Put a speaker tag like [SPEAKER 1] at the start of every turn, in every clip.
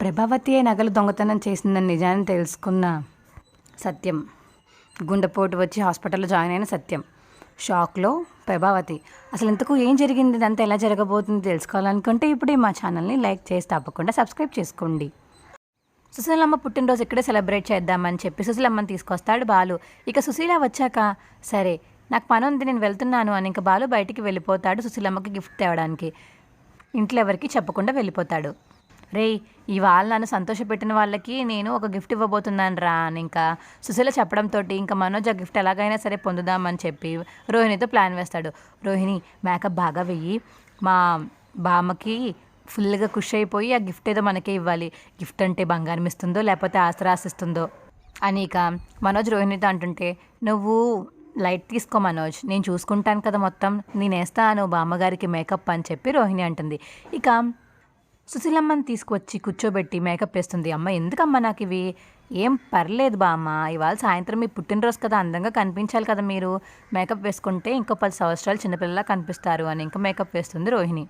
[SPEAKER 1] ప్రభావతియే నగలు దొంగతనం చేసిందని నిజాన్ని తెలుసుకున్న సత్యం. గుండెపోటు వచ్చి హాస్పిటల్లో జాయిన్ అయిన సత్యం. షాక్లో ప్రభావతి అసలు ఇంతకు ఏం జరిగింది? ఇదంతా ఎలా జరగబోతుంది? తెలుసుకోవాలనుకుంటే ఇప్పుడే మా ఛానల్ని లైక్ చేసి తప్పకుండా సబ్స్క్రైబ్ చేసుకోండి. సుశీలమ్మ పుట్టినరోజు ఇక్కడే సెలబ్రేట్ చేద్దామని చెప్పి సుశీలమ్మని తీసుకొస్తాడు బాలు. ఇక సుశీల వచ్చాక సరే నాకు పని ఉంది నేను వెళ్తున్నాను అని ఇంకా బాలు బయటికి వెళ్ళిపోతాడు సుశీలమ్మకి గిఫ్ట్ తేవడానికి. ఇంట్లో ఎవరికి చెప్పకుండా వెళ్ళిపోతాడు. రేయ్ ఇవాళ నన్ను సంతోషపెట్టిన వాళ్ళకి నేను ఒక గిఫ్ట్ ఇవ్వబోతున్నాను రా అని ఇంకా సుశీల చెప్పడంతో ఇంకా మనోజ్ ఆ గిఫ్ట్ ఎలాగైనా సరే పొందుదామని చెప్పి రోహిణితో ప్లాన్ వేస్తాడు. రోహిణి మేకప్ బాగా వెయ్యి. మా బామ్మకి ఫుల్గా ఖుషి అయిపోయి ఆ గిఫ్ట్ ఏదో మనకే ఇవ్వాలి. గిఫ్ట్ అంటే బంగారం ఇస్తుందో లేకపోతే ఆస్తి అని ఇక మనోజ్ రోహిణితో అంటుంటే నువ్వు లైట్ తీసుకో మనోజ్ నేను చూసుకుంటాను కదా మొత్తం. నేనేస్తాను బామ్మగారికి మేకప్ అని చెప్పి రోహిణి అంటుంది. ఇక సుశీలమ్మని తీసుకువచ్చి కూర్చోబెట్టి మేకప్ వేస్తుంది. అమ్మ ఎందుకమ్మా నాకు ఇవి? ఏం పర్లేదు బామ్మ. ఇవాళ సాయంత్రం మీ పుట్టినరోజు కదా అందంగా కనిపించాలి కదా మీరు. మేకప్ వేసుకుంటే ఇంకో పది సంవత్సరాలు చిన్నపిల్లలా కనిపిస్తారు అని ఇంకా మేకప్ వేస్తుంది రోహిణి.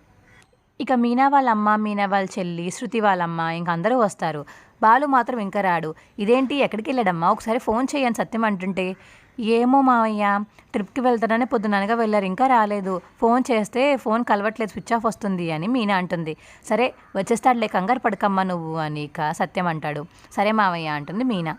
[SPEAKER 1] ఇక మీనా వాళ్ళ అమ్మ మీనా వాళ్ళ చెల్లి శృతి వాళ్ళ అమ్మ ఇంక అందరూ వస్తారు. బాలు మాత్రం ఇంకా రాడు. ఇదేంటి? ఎక్కడికి వెళ్ళాడమ్మా? ఒకసారి ఫోన్ చేయని సత్యం అంటుంటే ఏమో మావయ్య ట్రిప్కి వెళ్తానని పొద్దుననగా వెళ్ళారు ఇంకా రాలేదు. ఫోన్ చేస్తే ఫోన్ కలవట్లేదు స్విచ్ ఆఫ్ వస్తుంది అని మీనా అంటుంది. సరే వచ్చేస్తాడులే కంగారు పడకమ్మా నువ్వు అని ఇక సత్యం అంటాడు. సరే మావయ్య అంటుంది మీనా.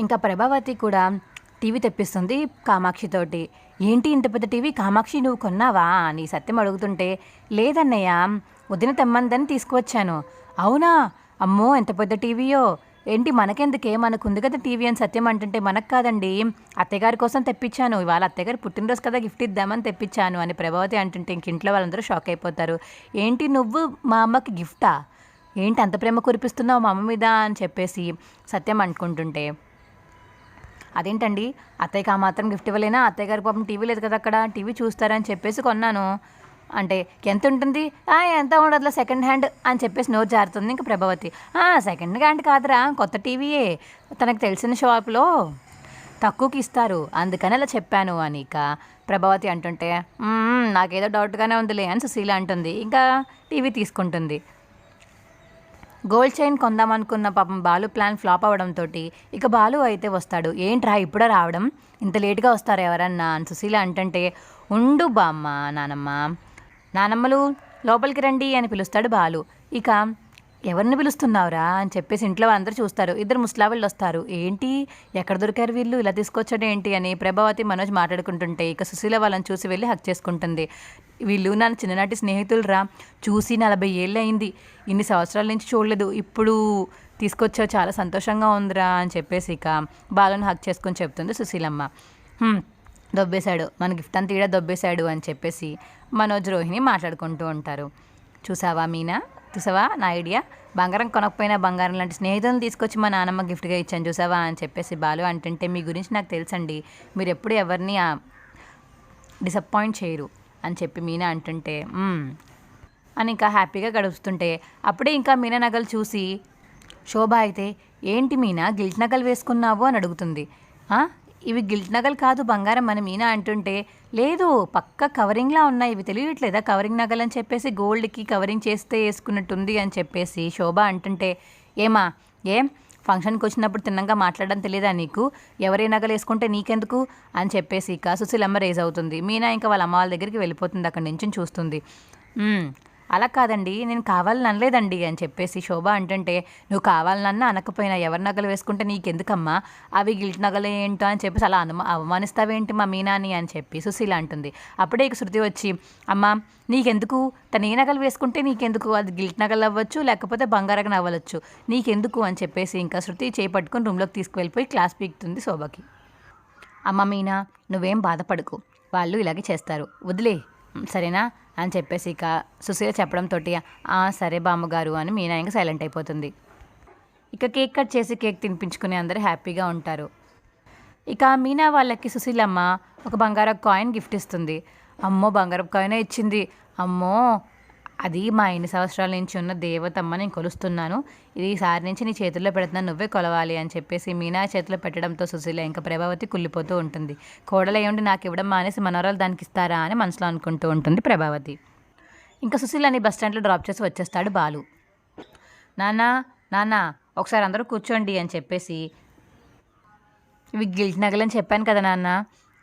[SPEAKER 1] ఇంకా ప్రభావతి కూడా టీవీ తెప్పిస్తుంది కామాక్షితోటి. ఏంటి ఇంత పెద్ద టీవీ? కామాక్షి నువ్వు కొన్నావా అని సత్యం అడుగుతుంటే లేదన్నయ్య వదిన తెమ్మందని తీసుకువచ్చాను. అవునా? అమ్మో ఎంత పెద్ద టీవీయో. ఏంటి మనకెందుకే? మనకు ఉంది కదా టీవీ అని సత్యం అంటుంటే మనకు కాదండి. అత్తయ్యగారి కోసం తెప్పించాను. ఇవాళ అత్తయ్యగారు పుట్టినరోజు కదా గిఫ్ట్ ఇద్దామని తెప్పించాను అని ప్రభావతి అంటుంటే ఇంక ఇంట్లో వాళ్ళందరూ షాక్ అయిపోతారు. ఏంటి నువ్వు మా అమ్మకి గిఫ్టా? ఏంటి అంత ప్రేమ కురిపిస్తున్నావు మా అమ్మ మీద అని చెప్పేసి సత్యం అనుకుంటుంటే. అదేంటండి? అత్తయ్యకి ఆ మాత్రం గిఫ్ట్ ఇవ్వలేనా? అత్తయ్య గారి పాపం టీవీ లేదు కదా అక్కడ. టీవీ చూస్తారని చెప్పేసి కొన్నాను. అంటే ఎంత ఉంటుంది "ఆ, ఎంత ఉండదులో సెకండ్ హ్యాండ్ అని చెప్పేసి నోరు జారుతుంది ఇంకా ప్రభావతి. "ఆ, సెకండ్ హ్యాండ్ కాదురా కొత్త టీవీయే. తనకు తెలిసిన షాప్లో తక్కువకి ఇస్తారు. అందుకని అలా చెప్పాను అని ఇక ప్రభావతి అంటుంటే నాకేదో డౌట్గానే ఉందిలే అని సుశీల అంటుంది. ఇంకా టీవీ తీసుకుంటుంది. గోల్డ్ చైన్ కొందామనుకున్న పాపం బాలు ప్లాన్ ఫ్లాప్ అవడంతో ఇక బాలు అయితే వస్తాడు. ఏంట్రా ఇప్పుడే రావడం? ఇంత లేట్గా వస్తారు ఎవరన్నా? అని సుశీల అంటుంటే ఉండు బామ్మ నానమ్మ. నానమ్మలు లోపలికి రండి అని పిలుస్తాడు బాలు. ఇక ఎవరిని పిలుస్తున్నావురా? అని చెప్పేసి ఇంట్లో అందరూ చూస్తారు. ఇద్దరు ముస్లావిళ్ళు వస్తారు. ఏంటి? ఎక్కడ దొరికారు వీళ్ళు? ఇలా తీసుకొచ్చాడు ఏంటి? అని ప్రభావతి మనోజ్ మాట్లాడుకుంటుంటే ఇక సుశీల వాళ్ళని చూసి వెళ్ళి హక్ చేసుకుంటుంది. వీళ్ళు నా చిన్ననాటి స్నేహితులరా. చూసి నలభై ఏళ్ళు అయింది. ఇన్ని సంవత్సరాల నుంచి చూడలేదు. ఇప్పుడు తీసుకొచ్చావు. చాలా సంతోషంగా ఉందిరా అని చెప్పేసి ఇక బాలను హక్ చేసుకొని చెప్తుంది సుశీలమ్మ. దొబ్బేశాడు. మన గిఫ్ట్ అంతా ఈడ దొబ్బేశాడు అని చెప్పేసి మనోజ్ రోహిణి మాట్లాడుకుంటూ ఉంటారు. చూసావా మీనా? చూసావా నా ఐడియా? బంగారం కొనకపోయినా బంగారం లాంటి స్నేహితులను తీసుకొచ్చి మా నాన్నమ్మ గిఫ్ట్గా ఇచ్చాను చూసావా అని చెప్పేసి బాలు అంటుంటే మీ గురించి నాకు తెలుసండి. మీరు ఎప్పుడు ఎవరిని డిసప్పాయింట్ చేయరు. అని చెప్పి మీనా అంటుంటే అని ఇంకా హ్యాపీగా గడుపుతుంటే అప్పుడే ఇంకా మీనా నగలు చూసి శోభ అయితే ఏంటి మీనా గిల్ట్ నగలు వేసుకున్నావు? అని అడుగుతుంది. ఇవి గిల్ట్ నగలు కాదు బంగారం అని మీనా అంటుంటే లేదు పక్క కవరింగ్లా ఉన్నాయి ఇవి తెలియట్లేదా? కవరింగ్ నగలు అని చెప్పేసి గోల్డ్కి కవరింగ్ చేస్తే వేసుకున్నట్టుంది అని చెప్పేసి శోభ అంటుంటే ఏమా ఏం? ఫంక్షన్కి వచ్చినప్పుడు తిన్నంగా మాట్లాడడం తెలియదా నీకు? ఎవరి నగలు వేసుకుంటే నీకెందుకు? అని చెప్పేసి ఇక సుశీలమ్మ రేజ్ అవుతుంది. మీనా ఇంకా వాళ్ళ అమ్మ వాళ్ళ దగ్గరికి వెళ్ళిపోతుంది అక్కడి నుంచి చూస్తుంది. అలా కాదండి నేను కావాలని అనలేదండి అని చెప్పేసి శోభ అంటుంటే నువ్వు కావాలనన్నా అనకపోయినా ఎవరి నగలు వేసుకుంటే నీకెందుకమ్మా? అవి గిల్ట్ నగలు ఏంటో? అని చెప్పేసి అలా అనుమా అవమానిస్తావేంటి మా మీనాని అని చెప్పి సుశీల అంటుంది. అప్పుడే ఇక శృతి వచ్చి అమ్మా నీకెందుకు? తను ఏ నగలు వేసుకుంటే నీకెందుకు? అది గిల్ట్ నగలు అవ్వచ్చు లేకపోతే బంగారం అవ్వచ్చు నీకెందుకు? అని చెప్పేసి ఇంకా శృతి చేపట్టుకుని రూమ్లోకి తీసుకువెళ్ళిపోయి క్లాస్ పీకుతుంది శోభకి. అమ్మ మీనా నువ్వేం బాధపడకు. వాళ్ళు ఇలాగే చేస్తారు. వదిలే. సరేనా? అని చెప్పేసి ఇక సుశీల చెప్పడంతో "ఆ, సరే బామ్మగారు అని మీనా ఇంకా సైలెంట్ అయిపోతుంది. ఇక కేక్ కట్ చేసి కేక్ తినిపించుకుని అందరూ హ్యాపీగా ఉంటారు. ఇక మీనా వాళ్ళకి సుశీలమ్మ ఒక బంగారం కాయిన్ గిఫ్ట్ ఇస్తుంది. అమ్మో బంగారం కాయినే ఇచ్చింది. అమ్మో అది మా ఎన్ని సంవత్సరాల నుంచి ఉన్న దేవతమ్మ నేను కొలుస్తున్నాను. ఇది ఈసారి నుంచి నీ చేతుల్లో పెడుతున్నాను నువ్వే కొలవాలి అని చెప్పేసి మీనా చేతిలో పెట్టడంతో సుశీల ఇంకా ప్రభావతి కుళ్ళిపోతూ ఉంటుంది. కోడలు అయ్యుండి నాకు ఇవ్వడం మానేసి మనవరాలు దానికి ఇస్తారా అని మనసులో అనుకుంటూ ఉంటుంది ప్రభావతి. ఇంకా సుశీలని బస్ స్టాండ్లో డ్రాప్ చేసి వచ్చేస్తాడు బాలు. నానా నానా ఒకసారి అందరూ కూర్చోండి అని చెప్పేసి ఇవి గిల్ట్ నగలని చెప్పాను కదా నాన్న.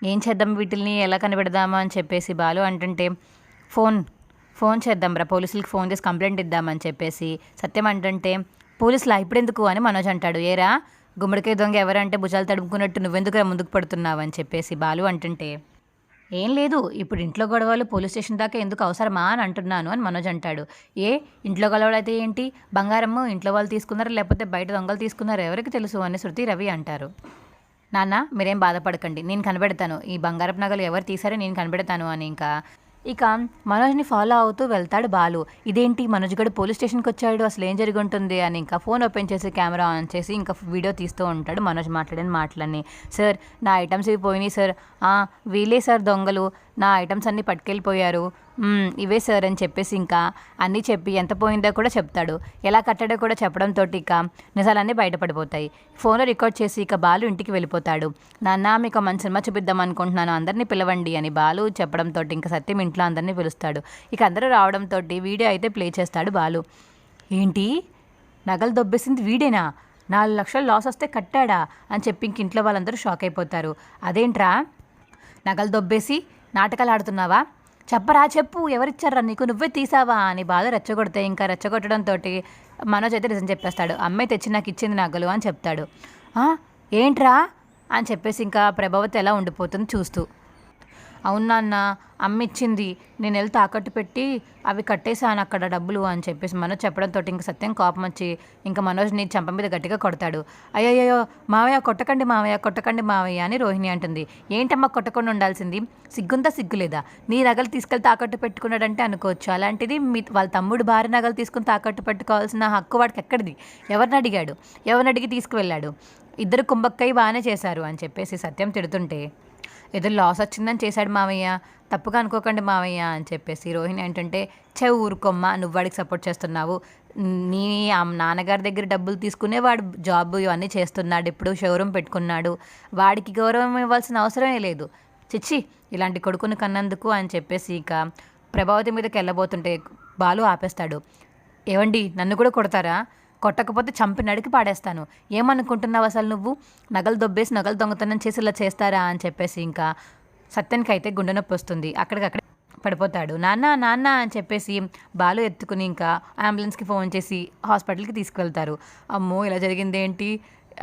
[SPEAKER 1] ఏం చేద్దాం వీటిని ఎలా కనిపెడదామా అని చెప్పేసి బాలు అంటుంటే ఫోన్ ఫోన్ చేద్దాం రా పోలీసులకి ఫోన్ చేసి కంప్లైంట్ ఇద్దామని చెప్పేసి. సత్యం అంటుంటే పోలీసులా ఇప్పుడెందుకు? అని మనోజ్ అంటాడు. ఏరా గుమ్మడికాయ దొంగ ఎవరంటే భుజాలు తడుముకున్నట్టు నువ్వెందుకు ముందుకు పడుతున్నావు? అని చెప్పేసి బాలు అంటుంటే ఏం లేదు ఇప్పుడు ఇంట్లో గొడవలు పోలీస్ స్టేషన్ దాకా ఎందుకు అవసరమా? అని అంటున్నాను అని మనోజ్ అంటాడు. ఏ ఇంట్లో గొడవలు అయితే ఏంటి? బంగారము ఇంట్లో వాళ్ళు తీసుకున్నారా లేకపోతే బయట దొంగలు తీసుకున్నారా? ఎవరికి తెలుసు? అని శృతి రవి అంటారు. నాన్న మీరేం బాధపడకండి నేను కనబెడతాను ఈ బంగారపు నగలు ఎవరు తీసారో నేను కనబెడతాను అని ఇంకా ఇక మనోజ్ని ఫాలో అవుతూ వెళ్తాడు బాలు. ఇదేంటి? మనోజ్ గడు పోలీస్ స్టేషన్కి వచ్చాడు. అసలు ఏం జరిగి ఉంటుంది? అని ఇంకా ఫోన్ ఓపెన్ చేసి కెమెరా ఆన్ చేసి ఇంకా వీడియో తీస్తూ ఉంటాడు మనోజ్ మాట్లాడిన మాటలన్నీ. సార్ నా ఐటమ్స్ ఇవి పోయినాయి సార్. వీలే సార్ దొంగలు. నా ఐటమ్స్ అన్నీ పట్టుకెళ్ళిపోయారు. ఇవే సార్ అని చెప్పేసి ఇంకా అన్నీ చెప్పి ఎంత పోయిందో కూడా చెప్తాడు. ఎలా కట్టాడో కూడా చెప్పడంతో ఇక నిజాలన్నీ బయటపడిపోతాయి. ఫోన్లో రికార్డ్ చేసి ఇక బాలు ఇంటికి వెళ్ళిపోతాడు. నాన్న మీకు మంచి సినిమా చూపిద్దాం అనుకుంటున్నాను. అందరినీ పిలవండి అని బాలు చెప్పడంతో ఇంకా సత్యం ఇంట్లో అందరినీ పిలుస్తాడు. ఇక అందరూ రావడంతో వీడియో అయితే ప్లే చేస్తాడు బాలు. ఏంటి? నగలు దొబ్బేసింది వీడేనా? నాలుగు లక్షలు లాస్ వస్తే కట్టాడా? అని చెప్పి ఇంక ఇంట్లో వాళ్ళందరూ షాక్ అయిపోతారు. అదేంట్రా? నగలు దొబ్బేసి నాటకాలు ఆడుతున్నావా? చెప్పరా చెప్పు ఎవరిచ్చారా నీకు? నువ్వే తీసావా? అని బాధ రెచ్చగొడితే ఇంకా రెచ్చగొట్టడంతో మనోజ్ అయితే నిజం చెప్పేస్తాడు. అమ్మాయి తెచ్చి నాకు ఇచ్చింది నగలు అని చెప్తాడు. ఏంట్రా? అని చెప్పేసి ఇంకా ప్రభావతి ఎలా ఉండిపోతుంది చూస్తూ అవును అన్న అమ్మ ఇచ్చింది నేను వెళ్ళి తాకట్టు పెట్టి అవి కట్టేశాను అక్కడ డబ్బులు అని చెప్పేసి మనోజ్ చెప్పడంతో ఇంక సత్యం కోపం వచ్చి ఇంకా మనోజ్ని చెంప మీద గట్టిగా కొడతాడు. అయ్యయ్యో మావయ్య కొట్టకండి మావయ్య కొట్టకండి మావయ్య అని రోహిణి అంటుంది. ఏంటమ్మా కొట్టకుండా ఉండాల్సింది? సిగ్గుంతా సిగ్గులేదా? నీ నగలు తీసుకెళ్ళి తాకట్టు పెట్టుకున్నాడంటే అనుకోవచ్చు. అలాంటిది మీ వాళ్ళ తమ్ముడు భార్య నగలు తీసుకుని తాకట్టు పెట్టుకోవాల్సిన హక్కు వాడికి ఎక్కడిది? ఎవరిని అడిగాడు? ఎవరిని అడిగి తీసుకువెళ్ళాడు? ఇద్దరు కుంభక్కై బాగానే చేశారు అని చెప్పేసి సత్యం తిడుతుంటే ఏదో లాస్ వచ్చిందని చేశాడు మావయ్య. తప్పుగా అనుకోకండి మావయ్య అని చెప్పేసి రోహిణి ఏంటంటే చే ఊరుకోమ్మ నువ్వు వాడికి సపోర్ట్ చేస్తున్నావు. నీ ఆ నాన్నగారి దగ్గర డబ్బులు తీసుకునే వాడు జాబ్ ఇవన్నీ చేస్తున్నాడు. ఇప్పుడు షోరూమ్ పెట్టుకున్నాడు. వాడికి గౌరవం ఇవ్వాల్సిన అవసరమే లేదు. చిచ్చి ఇలాంటి కొడుకుని కన్నందుకు అని చెప్పేసి ఇక ప్రభావతి మీదకి వెళ్ళబోతుంటే బాలు ఆపేస్తాడు. ఏవండి నన్ను కూడా కొడతారా? కొట్టకపోతే చంపి నడికి పాడేస్తాను. ఏమనుకుంటున్నావు అసలు నువ్వు? నగలు దొబ్బేసి నగలు దొంగతనం చేసి ఇలా చేస్తారా అని చెప్పేసి ఇంకా సత్యానికి అయితే గుండె నొప్పి వస్తుంది. అక్కడికక్కడ పడిపోతాడు. నాన్న నాన్న అని చెప్పేసి బాలు ఎత్తుకుని ఇంకా అంబులెన్స్కి ఫోన్ చేసి హాస్పిటల్కి తీసుకువెళ్తారు. అమ్మో ఇలా జరిగింది ఏంటి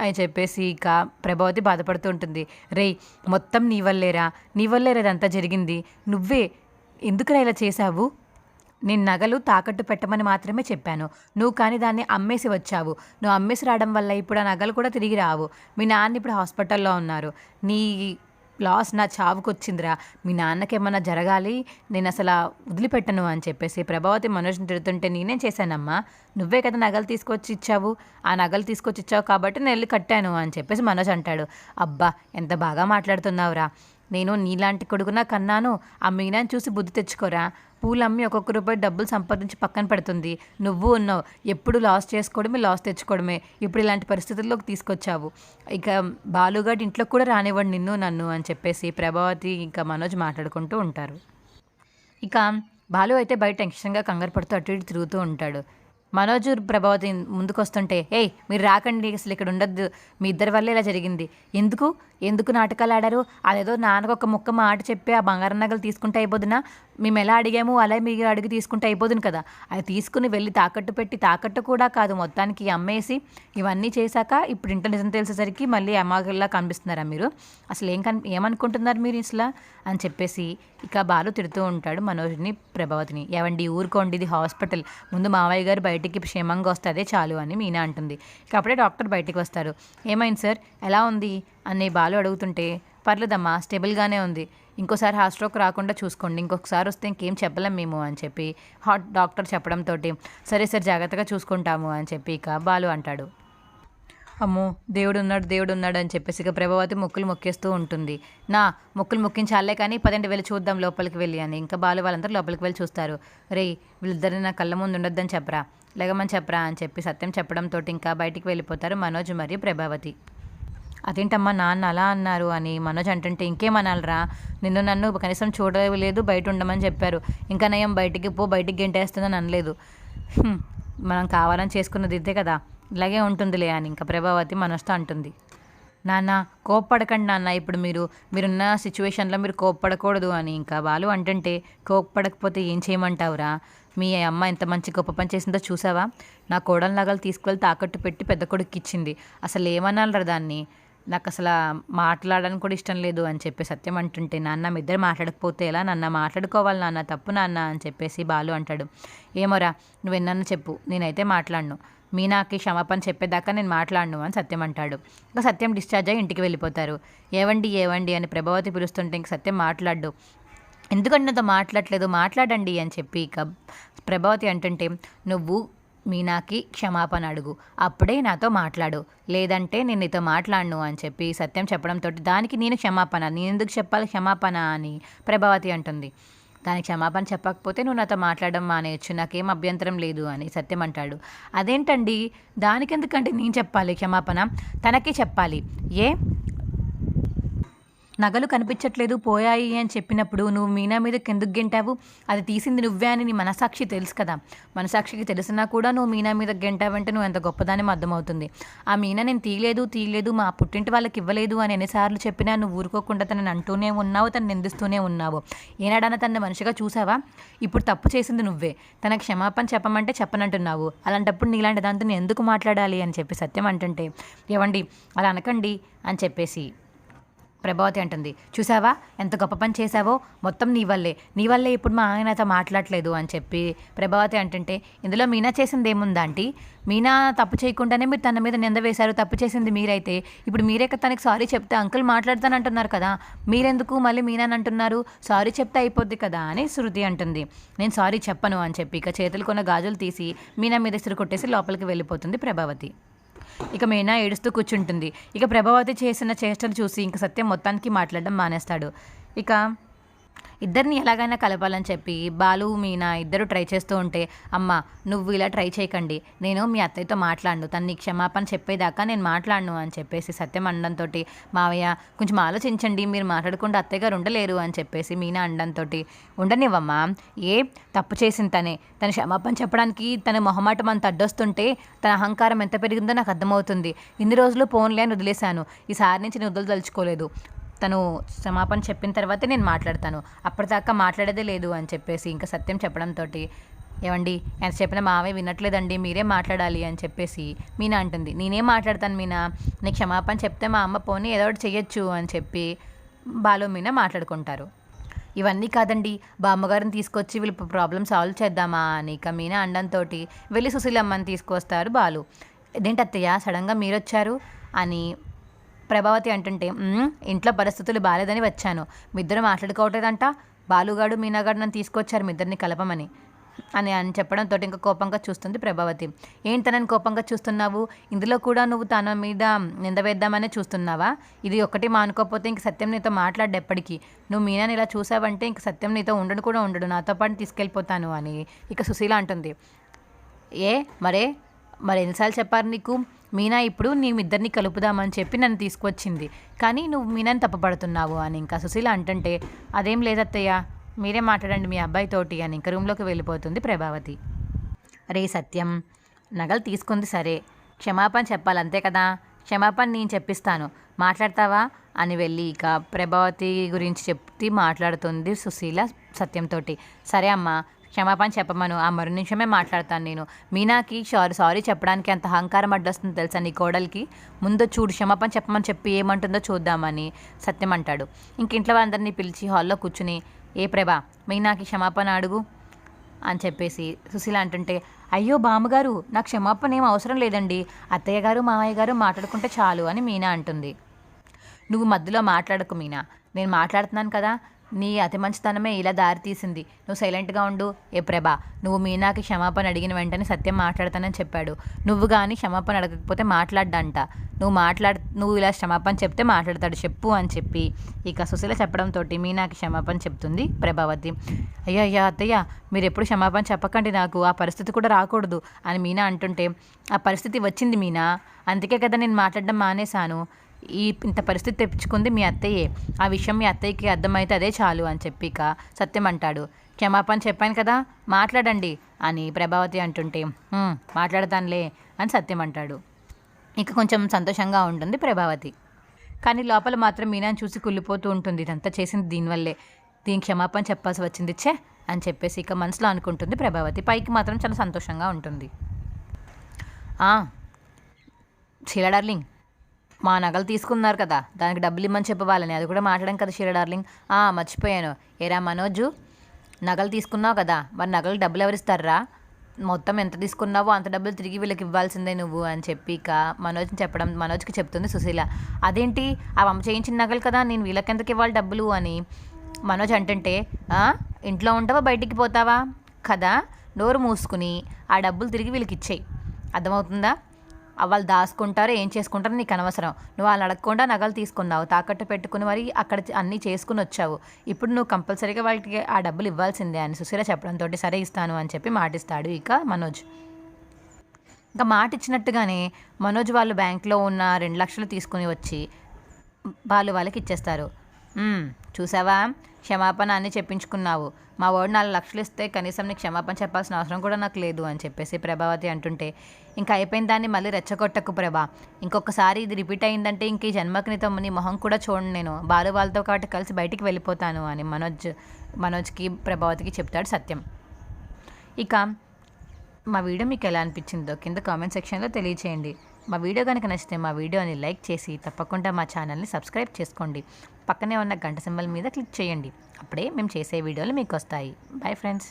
[SPEAKER 1] అని చెప్పేసి ఇక ప్రభావతి బాధపడుతూ ఉంటుంది. రేయ్ మొత్తం నీ వల్లేరా? నీ వల్లేరా ఇదంతా జరిగింది? నువ్వే ఎందుకురా ఇలా చేశావు? నేను నగలు తాకట్టు పెట్టమని మాత్రమే చెప్పాను. నువ్వు కానీ దాన్ని అమ్మేసి వచ్చావు. నువ్వు అమ్మేసి రావడం వల్ల ఇప్పుడు ఆ నగలు కూడా తిరిగి రావు. మీ నాన్న ఇప్పుడు హాస్పిటల్లో ఉన్నారు. నీ లాస్ నా చావుకు వచ్చిందిరా మీ నాన్నకి ఏమన్నా జరగాలి? నేను అసలు వదిలిపెట్టను అని చెప్పేసి ప్రభావతి మనోజ్ని తిడుతుంటే నేనేం చేశానమ్మా? నువ్వే కదా నగలు తీసుకొచ్చి ఇచ్చావు. ఆ నగలు తీసుకొచ్చి ఇచ్చావు కాబట్టి నేను వెళ్ళి కట్టాను అని చెప్పేసి మనోజ్ అంటాడు. అబ్బా ఎంత బాగా మాట్లాడుతున్నావురా. నేను నీలాంటి కొడుకునా కన్నాను. ఆ మీనాన్ని చూసి బుద్ధి తెచ్చుకోరా. పూలు అమ్మి ఒక్కొక్క రూపాయి డబ్బులు సంపాదించి పక్కన పెడుతుంది. నువ్వు ఉన్నావు. ఎప్పుడు లాస్ చేసుకోవడమే లాస్ తెచ్చుకోవడమే. ఇప్పుడు ఇలాంటి పరిస్థితుల్లోకి తీసుకొచ్చావు. ఇక బాలుగాడి ఇంట్లో కూడా రానివ్వండి నిన్ను నన్ను అని చెప్పేసి ప్రభావతి ఇంకా మనోజ్ మాట్లాడుకుంటూ ఉంటారు. ఇక బాలు అయితే బయట టెన్షన్గా కంగారు పడుతూ అటు ఇటు తిరుగుతూ ఉంటాడు. మనోజ్ ప్రభావతి ముందుకు వస్తుంటే ఏయ్ మీరు రాకండి. అసలు ఇక్కడ ఉండద్దు. మీ ఇద్దరి వల్లే ఇలా జరిగింది. ఎందుకు? ఎందుకు నాటకాలు ఆడారు? అదేదో నాన్నకు ఒక ముక్క మాట చెప్పి ఆ బంగారం నగలు తీసుకుంటే అయిపోదునా? మేము ఎలా అడిగాము అలా మీరు అడిగి తీసుకుంటే అయిపోదును కదా. అది తీసుకుని వెళ్ళి తాకట్టు పెట్టి తాకట్టు కూడా కాదు మొత్తానికి అమ్మేసి ఇవన్నీ చేశాక ఇప్పుడు ఇంటర్ నిజం తెలిసేసరికి మళ్ళీ అమ్మాయిలా కనిపిస్తున్నారా మీరు? అసలు ఏం కన్ ఏమనుకుంటున్నారు మీరు ఇట్లా అని చెప్పేసి ఇక బాలు తిడుతూ ఉంటాడు మనోజ్ని ప్రభావతిని. ఏవండి ఊరుకోండి ఇది హాస్పిటల్. ముందు మావయ్య గారు బయటికి క్షేమంగా వస్తుందే చాలు అని మీనా అంటుంది. ఇక అప్పుడే డాక్టర్ బయటికి వస్తారు. ఏమైంది సార్? ఎలా ఉంది? అని బాలు అడుగుతుంటే పర్లేదమ్మా స్టేబుల్గానే ఉంది. ఇంకోసారి హార్ట్ స్ట్రోక్ రాకుండా చూసుకోండి. ఇంకొకసారి వస్తే ఇంకేం చెప్పలేం మేము అని చెప్పి హాట్ డాక్టర్ చెప్పడంతో సరే సరే జాగ్రత్తగా చూసుకుంటాము అని చెప్పి ఇక బాలు అంటాడు. అమ్మో దేవుడు ఉన్నాడు దేవుడు ఉన్నాడు అని చెప్పేసి ఇక ప్రభావతి మొక్కులు మొక్కేస్తూ ఉంటుంది. నా మొక్కులు మొక్కించాలే కానీ పదండి వెళ్ళి చూద్దాం లోపలికి వెళ్ళి అని. ఇంకా బాలు వాళ్ళందరూ లోపలికి వెళ్ళి చూస్తారు. రే వీళ్ళిద్దరిని నా కళ్ళ ముందు ఉండొద్దని చెప్పరా లేగమని చెప్పరా అని చెప్పి సత్యం చెప్పడంతో ఇంకా బయటికి వెళ్ళిపోతారు మనోజ్ మరియు ప్రభావతి. అదేంటమ్మా నాన్న అలా అన్నారు అని మనోజ్ అంటుంటే ఇంకేమనాలరా? నిన్ను నన్ను కనీసం చూడలేదు బయట ఉండమని చెప్పారు. ఇంకా నయం బయటికి పో బయటికి గెంటేస్తుందని అనలేదు. మనం కావాలని చేసుకున్నది ఇదే కదా. ఇలాగే ఉంటుందిలే అని ఇంకా ప్రభావతి మనస్తో అంటుంది. నాన్న కోప్పడకండి నాన్న ఇప్పుడు మీరు మీరున్న సిచ్యువేషన్లో మీరు కోప్పడకూడదు అని ఇంకా బాలు అంటుంటే కోప్పడకపోతే ఏం చేయమంటావురా? మీ అమ్మ ఎంత మంచి గొప్ప పని చేసిందో చూసావా? నా కోడల నగలు తీసుకువెళ్ళి తాకట్టు పెట్టి పెద్ద కొడుకు ఇచ్చింది అసలు ఏమనాలరా దాన్ని? నాకు అసలు మాట్లాడడానికి కూడా ఇష్టం లేదు అని చెప్పి సత్యం అంటుంటే నాన్న మీ ఇద్దరు మాట్లాడకపోతే ఎలా? నాన్న మాట్లాడుకోవాలి నాన్న తప్పు నాన్న అని చెప్పేసి బాలు అంటాడు. ఏమోరా నువ్వు ఎన్నన్నా చెప్పు నేనైతే మాట్లాడను. మీనాకి క్షమాపణ చెప్పేదాకా నేను మాట్లాడను అని సత్యం అంటాడు. ఇంకా సత్యం డిశ్చార్జ్ అయ్యి ఇంటికి వెళ్ళిపోతారు. ఏవండి ఏవండి అని ప్రభావతి పిలుస్తుంటే ఇంక సత్యం మాట్లాడు ఎందుకంటే నాతో మాట్లాడలేదు మాట్లాడండి అని చెప్పి ఇక ప్రభావతి అంటుంటే నువ్వు మీనాకి క్షమాపణ అడుగు. అప్పుడే నాతో మాట్లాడు. లేదంటే నేను నీతో మాట్లాడను అని చెప్పి సత్యం చెప్పడంతో దానికి నేను క్షమాపణ నేను ఎందుకు చెప్పాలి క్షమాపణ అని ప్రభావతి అంటుంది. దానికి క్షమాపణ చెప్పకపోతే నువ్వు నాతో మాట్లాడడం మానేయచ్చు నాకేం అభ్యంతరం లేదు అని సత్యం అంటాడు. అదేంటండి? దానికి ఎందుకంటే నేను చెప్పాలి క్షమాపణ? తనకే చెప్పాలి. ఏ? నగలు కనిపించట్లేదు పోయాయి అని చెప్పినప్పుడు నువ్వు మీనా మీద ఎందుకు గెంటావు? అది తీసింది నువ్వే అని నీ మనసాక్షి తెలుసు కదా. మనసాక్షికి తెలిసినా కూడా నువ్వు మీనా మీద గెంటావంటే నువ్వు ఎంత గొప్పదాని అర్థమవుతుంది. ఆ మీనా నేను తీయలేదు తీయలేదు మా పుట్టింటి వాళ్ళకి ఇవ్వలేదు అని ఎన్నిసార్లు చెప్పినా నువ్వు ఊరుకోకుండా తనని అంటూనే ఉన్నావు తను నిందిస్తూనే ఉన్నావు. ఏనాడన్నా తన మనిషిగా చూసావా? ఇప్పుడు తప్పు చేసింది నువ్వే. తన క్షమాపణ చెప్పమంటే చెప్పనంటున్నావు. అలాంటప్పుడు నీలాంటి దాంతో ఎందుకు మాట్లాడాలి అని చెప్పి సత్యం అంటుంటే ఏవండి అలా అనకండి అని చెప్పేసి ప్రభావతి అంటుంది. చూసావా? ఎంత గొప్ప పని చేశావో? మొత్తం నీ వల్లే. నీ వల్లే ఇప్పుడు మా ఆయనతో మాట్లాడలేదు అని చెప్పి ప్రభావతి అంటుంటే ఇందులో మీనా చేసింది ఏముందా ఆంటీ? మీనా తప్పు చేయకుండానే మీరు తన మీద నింద వేశారు. తప్పు చేసింది మీరైతే. ఇప్పుడు మీరే తనకి సారీ చెప్తే అంకుల్ మాట్లాడతానంటున్నారు కదా. మీరెందుకు మళ్ళీ మీనాని అంటున్నారు? సారీ చెప్తే అయిపోద్ది కదా అని శృతి అంటుంది. నేను సారీ చెప్పను అని చెప్పి ఇక చేతులు కొన్న గాజులు తీసి మీనా మీద ఇసురు కొట్టేసి లోపలికి వెళ్ళిపోతుంది ప్రభావతి. ఇక మీనా ఏడుస్తూ కూర్చుంటుంది. ఇక ప్రభావతి చేసిన చేష్టలు చూసి ఇంక సత్యం మొత్తానికి మాట్లాడడం మానేస్తాడు. ఇక ఇద్దరిని ఎలాగైనా కలపాలని చెప్పి బాలు మీనా ఇద్దరు ట్రై చేస్తూ ఉంటే అమ్మ నువ్వు ఇలా ట్రై చేయకండి. నేను మీ అత్తయ్యతో మాట్లాడను. తను నీ క్షమాపణ చెప్పేదాకా నేను మాట్లాడను అని చెప్పేసి సత్యం అనడంతో మావయ్య కొంచెం ఆలోచించండి. మీరు మాట్లాడకుండా అత్తయ్య గారు ఉండలేరు అని చెప్పేసి మీనా అనడంతో ఉండనివ్వమ్మా. ఏ తప్పు చేసింది తనే? తన క్షమాపణ చెప్పడానికి తన మొహమాటం అంత అడ్డొస్తుంటే తన అహంకారం ఎంత పెరిగిందో నాకు అర్థమవుతుంది. ఇన్ని రోజులు ఫోన్లే అని వదిలేశాను. ఈసారి నుంచి నేను వదలదలుచుకోలేదు తను క్షమాపణ చెప్పిన తర్వాతే నేను మాట్లాడతాను. అప్పటిదాకా మాట్లాడేదే లేదు అని చెప్పేసి ఇంకా సత్యం చెప్పడంతో ఏమండి ఆయన చెప్పిన మావే వినట్లేదండి మీరే మాట్లాడాలి అని చెప్పేసి మీనా అంటుంది. నేనేం మాట్లాడతాను మీనా? నీ క్షమాపణ చెప్తే మా అమ్మ పోనీ ఏదో ఒకటి చెయ్యొచ్చు అని చెప్పి బాలు మీనా మాట్లాడుకుంటారు. ఇవన్నీ కాదండి బామ్మగారిని తీసుకొచ్చి వీళ్ళు ప్రాబ్లమ్ సాల్వ్ చేద్దామా అని ఇక మీనా అండంతో వెళ్ళి సుశీలమ్మని తీసుకొస్తారు బాలు. ఇదేంటి అత్తయ్య సడన్గా మీరు వచ్చారు అని ప్రభావతి అంటుంటే ఇంట్లో పరిస్థితులు బాగాలేదని వచ్చాను. మీ ఇద్దరు మాట్లాడుకోవట్లేదంట. బాలుగాడు మీనాగాడు నన్ను తీసుకొచ్చారు. మీ ఇద్దరిని కలపమని. అని అని చెప్పడంతో ఇంకా కోపంగా చూస్తుంది ప్రభావతి. ఏంటి తనని కోపంగా చూస్తున్నావు? ఇందులో కూడా నువ్వు తన మీద నింద వేద్దామనే చూస్తున్నావా? ఇది ఒక్కటి మానుకోకపోతే ఇంక సత్యం నీతో మాట్లాడు ఎప్పటికీ. నువ్వు మీనాని ఇలా చూసావంటే ఇంక సత్యం నీతో ఉండడు కూడా ఉండడు. నాతో పాటు తీసుకెళ్ళిపోతాను అని ఇక సుశీల అంటుంది. ఏ? మరే? మరి ఎన్నిసార్లు చెప్పారు నీకు? మీనా ఇప్పుడు నీ ఇద్దరిని కలుపుదామని చెప్పి నన్ను తీసుకొచ్చింది. కానీ నువ్వు మీనని తప్పపడుతున్నావు అని ఇంకా సుశీల అంటుంటే అదేం లేదత్తయ్య మీరే మాట్లాడండి మీ అబ్బాయితోటి అని ఇంకా రూమ్లోకి వెళ్ళిపోతుంది ప్రభావతి. రే సత్యం నగలు తీసుకుంది సరే. క్షమాపణ చెప్పాలంతే కదా? క్షమాపణ నేను చెప్పిస్తాను. మాట్లాడతావా? అని వెళ్ళి ఇక ప్రభావతి గురించి చెప్తూ మాట్లాడుతుంది సుశీల సత్యంతోటి. సరే అమ్మా క్షమాపణ చెప్పమను. ఆ మరు నిమిషమే మాట్లాడతాను నేను. మీనాకి సారీ సారీ చెప్పడానికి అంత అహంకారం అడ్డొస్తుంది తెలుసా నీ కోడలికి? ముందు చూడు క్షమాపణ చెప్పమని చెప్పి ఏమంటుందో చూద్దామని సత్యం అంటాడు. ఇంక ఇంట్లో వాళ్ళందరినీ పిలిచి హాల్లో కూర్చుని ఏ ప్రభా మీనాకి క్షమాపణ అడుగు అని చెప్పేసి సుశీల అంటుంటే అయ్యో బామ్మగారు నాకు క్షమాపణ ఏం అవసరం లేదండి. అత్తయ్య గారు మామయ్య గారు మాట్లాడుకుంటే చాలు అని మీనా అంటుంది. నువ్వు మధ్యలో మాట్లాడకు మీనా. నేను మాట్లాడుతున్నాను కదా. నీ అతి మంచితనమే ఇలా దారి తీసింది. నువ్వు సైలెంట్గా ఉండు. ఏ ప్రభా నువ్వు మీనాకి క్షమాపణ అడిగిన వెంటనే సత్యం మాట్లాడతానని చెప్పాడు. నువ్వు కానీ క్షమాపణ అడగకపోతే మాట్లాడ్డంట. నువ్వు మాట్లాడ నువ్వు ఇలా క్షమాపణ చెప్తే మాట్లాడతాడు చెప్పు అని చెప్పి ఇక సుశీల చెప్పడంతో మీనాకి క్షమాపణ చెప్తుంది ప్రభావతి. అయ్యో అయ్యా అత్తయ్య మీరు ఎప్పుడు క్షమాపణ చెప్పకండి నాకు. ఆ పరిస్థితి కూడా రాకూడదు అని మీనా అంటుంటే ఆ పరిస్థితి వచ్చింది మీనా. అందుకే కదా నేను మాట్లాడడం మానేశాను. ఈ ఇంత పరిస్థితి తెప్పించుకుంది మీ అత్తయ్యే. ఆ విషయం మీ అత్తయ్యకి అర్థమైతే అదే చాలు అని చెప్పి ఇక సత్యం అంటాడు. క్షమాపణ చెప్పాను కదా మాట్లాడండి అని ప్రభావతి అంటుంటే మాట్లాడతానులే అని సత్యం అంటాడు. ఇక కొంచెం సంతోషంగా ఉంటుంది ప్రభావతి. కానీ లోపల మాత్రం మీనాని చూసి కుళ్ళిపోతూ ఉంటుంది ఇదంతా చేసింది దీనివల్లే. దీని క్షమాపణ చెప్పాల్సి వచ్చింది ఛే అని చెప్పేసి ఇక మనసులో అనుకుంటుంది ప్రభావతి. పైకి మాత్రం చాలా సంతోషంగా ఉంటుంది. షీలా డార్లింగ్ మా నగలు తీసుకున్నారు కదా దానికి డబ్బులు ఇమ్మని చెప్పవాలని. అది కూడా మాట్లాడాం కదా షీలా డార్లింగ్. "ఆ, మర్చిపోయాను. ఏరా మనోజు నగలు తీసుకున్నావు కదా మరి నగలు డబ్బులు ఎవరిస్తారా మొత్తం ఎంత తీసుకున్నావో అంత డబ్బులు తిరిగి వీళ్ళకి ఇవ్వాల్సిందే నువ్వు అని చెప్పి ఇక మనోజ్ని చెప్పడం మనోజ్కి చెప్తుంది సుశీల. అదేంటి? ఆ అమ్మ చేయించిన నగలు కదా నేను వీళ్ళకి ఎందుకు ఇవ్వాలి డబ్బులు అని మనోజ్ అంటుంటే ఇంట్లో ఉంటావా బయటికి పోతావా? కదా నోరు మూసుకుని ఆ డబ్బులు తిరిగి వీళ్ళకి ఇచ్చేయి. అర్థమవుతుందా? వాళ్ళు దాచుకుంటారో ఏం చేసుకుంటారో నీకు అనవసరం. నువ్వు వాళ్ళని అడగకుండా నగలు తీసుకున్నావు తాకట్టు పెట్టుకుని మరి అక్కడ అన్నీ చేసుకుని వచ్చావు. ఇప్పుడు నువ్వు కంపల్సరీగా వాళ్ళకి ఆ డబ్బులు ఇవ్వాల్సిందే అని సుశీల చెప్పడంతో సరే ఇస్తాను అని చెప్పి మాటిస్తాడు ఇక మనోజ్. ఇంకా మాట ఇచ్చినట్టుగానే మనోజ్ వాళ్ళు బ్యాంక్లో ఉన్న రెండు లక్షలు తీసుకుని వచ్చి వాళ్ళు వాళ్ళకి ఇచ్చేస్తారు. చూసావా? క్షమాపణ అని చెప్పించుకున్నావు. మా వాడు నాలుగు లక్షలు ఇస్తే కనీసం నీకు క్షమాపణ చెప్పాల్సిన అవసరం కూడా నాకు లేదు అని చెప్పేసి ప్రభావతి అంటుంటే ఇంకా అయిపోయిన దాన్ని మళ్ళీ రెచ్చగొట్టకు ప్రభా. ఇంకొకసారి ఇది రిపీట్ అయిందంటే ఇంక ఈ జన్మకి నీతో నీ మొహం కూడా చూడండి నేను. బాలు వాళ్ళతో కాబట్టి కలిసి బయటికి వెళ్ళిపోతాను అని మనోజ్ మనోజ్కి ప్రభావతికి చెప్తాడు సత్యం. ఇక మా వీడియో మీకు ఎలా అనిపించిందో కింద కామెంట్ సెక్షన్లో తెలియచేయండి. మా వీడియో కనుక నచ్చితే మా వీడియోని లైక్ చేసి తప్పకుండా మా ఛానల్ని సబ్స్క్రైబ్ చేసుకోండి. పక్కనే ఉన్న గంట సింబల్ మీద క్లిక్ చేయండి. అప్పుడే మేము చేసే వీడియోలు మీకు వస్తాయి. Bye friends.